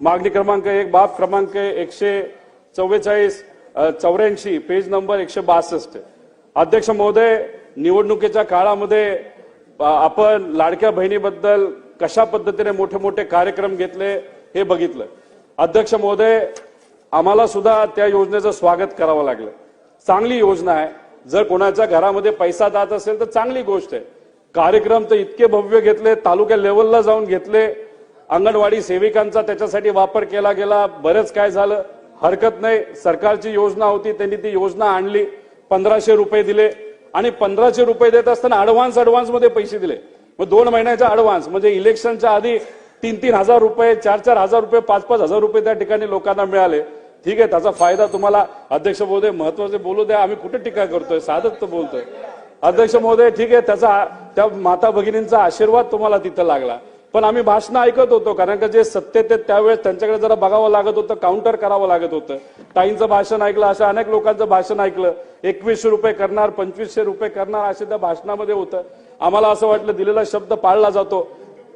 मागणी क्रमांक एक बाब क्रमांक एकशे चव्वेचाळीस चौऱ्याऐंशी पेज नंबर एकशे बासष्ट. अध्यक्ष महोदय निवडणुकीच्या काळामध्ये आपण लाडक्या बहिणीबद्दल कशा पद्धतीने मोठे मोठे कार्यक्रम घेतले हे बघितलं. अध्यक्ष महोदय आम्हाला सुद्धा त्या योजनेचं स्वागत करावं लागलं. चांगली योजना आहे. जर कोणाच्या घरामध्ये पैसा जात असेल तर चांगली गोष्ट आहे. कार्यक्रम तर इतके भव्य घेतले तालुक्या लेवलला जाऊन घेतले अंगणवाडी सेविकांचा त्याच्यासाठी वापर केला गेला. बरंच काय झालं. हरकत नाही. सरकारची योजना होती. त्यांनी ती योजना आणली. पंधराशे रुपये दिले. आणि पंधराशे रुपये देत असताना अडव्हान्स अडवान्समध्ये पैसे दिले. मग दोन महिन्याच्या अडव्हान्स म्हणजे इलेक्शनच्या आधी तीन तीन हजार रुपये चार चार हजार रुपये पाच पाच हजार रुपये त्या ठिकाणी लोकांना मिळाले. ठीक आहे त्याचा फायदा तुम्हाला अध्यक्ष महोदय महत्त्वाचे बोलू द्या. आम्ही कुठे टीका करतोय? साधत तर बोलतोय. अध्यक्ष महोदय ठीक आहे त्याचा त्या माता भगिनींचा आशीर्वाद तुम्हाला तिथं लागला. पण आम्ही भाषण ऐकत होतो कारण का जे सत्तेत आहेत त्यावेळेस त्यांच्याकडे जरा बघावं लागत होतं काउंटर करावं लागत होतं. ताईंचं भाषण ऐकलं अशा अनेक लोकांचं भाषण ऐकलं. एकवीसशे रुपये करणार पंचवीसशे रुपये करणार असे त्या भाषणामध्ये होतं. आम्हाला असं वाटलं दिलेला शब्द पाळला जातो.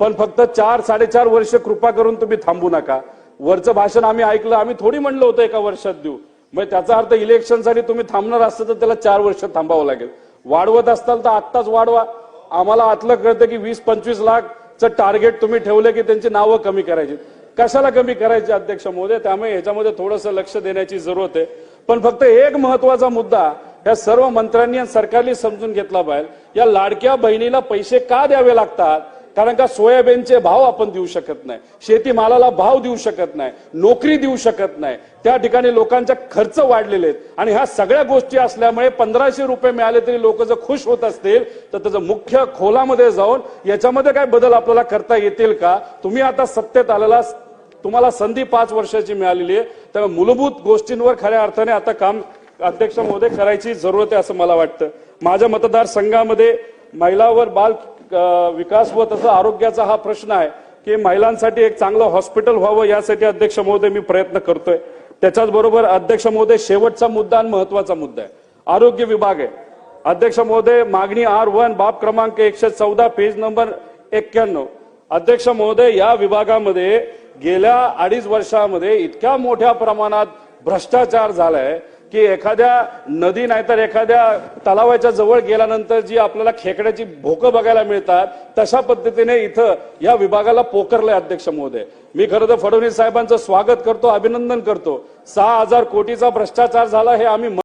पण फक्त चार साडेचार वर्ष कृपा करून तुम्ही थांबू नका. वरचं भाषण आम्ही ऐकलं आम्ही थोडी म्हणलं होतं एका वर्षात देऊ. मग त्याचा अर्थ इलेक्शनसाठी तुम्ही थांबणार असतं तर त्याला चार वर्ष थांबावं लागेल. वाढवत असताल तर आत्ताच वाढवा. आम्हाला आतलं कळतं की वीस पंचवीस लाख टार्गेट तुम्ही ठेवलं की त्यांची नावं कमी करायची. कशाला कमी करायची अध्यक्ष महोदय? त्यामुळे ह्याच्यामध्ये थोडंसं लक्ष देण्याची जरूरत आहे. पण फक्त एक महत्त्वाचा मुद्दा या सर्व मंत्र्यांनी आणि सरकारने समजून घेतला पाहिजे. या लाडक्या बहिणीला पैसे का द्यावे लागतात? कारण का सोयाबीनचे भाव आपण देऊ शकत नाही. शेतीमालाला भाव देऊ शकत नाही. नोकरी देऊ शकत नाही. त्या ठिकाणी लोकांचा खर्च वाढलेले आहेत. आणि ह्या सगळ्या गोष्टी असल्यामुळे पंधराशे रुपये मिळाले तरी लोक जर खुश होत असतील तर त्याचं मुख्य खोलामध्ये जाऊन याच्यामध्ये काय बदल आपल्याला करता येतील का? तुम्ही आता सत्तेत आलेला तुम्हाला संधी पाच वर्षाची मिळालेली आहे. त्यामुळे मूलभूत गोष्टींवर खऱ्या अर्थाने आता काम अध्यक्ष महोदय करायची जरूरत आहे असं मला वाटतं. माझ्या मतदारसंघामध्ये महिलावर बाल विकास व तसं आरोग्याचा हा प्रश्न आहे की महिलांसाठी एक चांगलं हॉस्पिटल व्हावं यासाठी अध्यक्ष महोदय मी प्रयत्न करतोय. त्याच्याच बरोबर अध्यक्ष महोदय शेवटचा मुद्दा आणि महत्त्वाचा मुद्दा आहे. आरोग्य विभाग आहे. अध्यक्ष महोदय मागणी आर वन बाब क्रमांक एकशे चौदा पेज नंबर एक्क्याण्णव. अध्यक्ष महोदय या विभागामध्ये गेल्या अडीच वर्षामध्ये इतक्या मोठ्या प्रमाणात भ्रष्टाचार झालाय. की एखाद्या नदी नाहीतर एखाद्या तलावाच्या जवळ गेल्यानंतर जी आपल्याला खेकड्याची भोकं बघायला मिळतात तशा पद्धतीने इथं या विभागाला पोकरलंय अध्यक्ष महोदय. मी खरं तर फडणवीस साहेबांचं स्वागत करतो अभिनंदन करतो. सहा हजार कोटीचा भ्रष्टाचार झाला हे आम्ही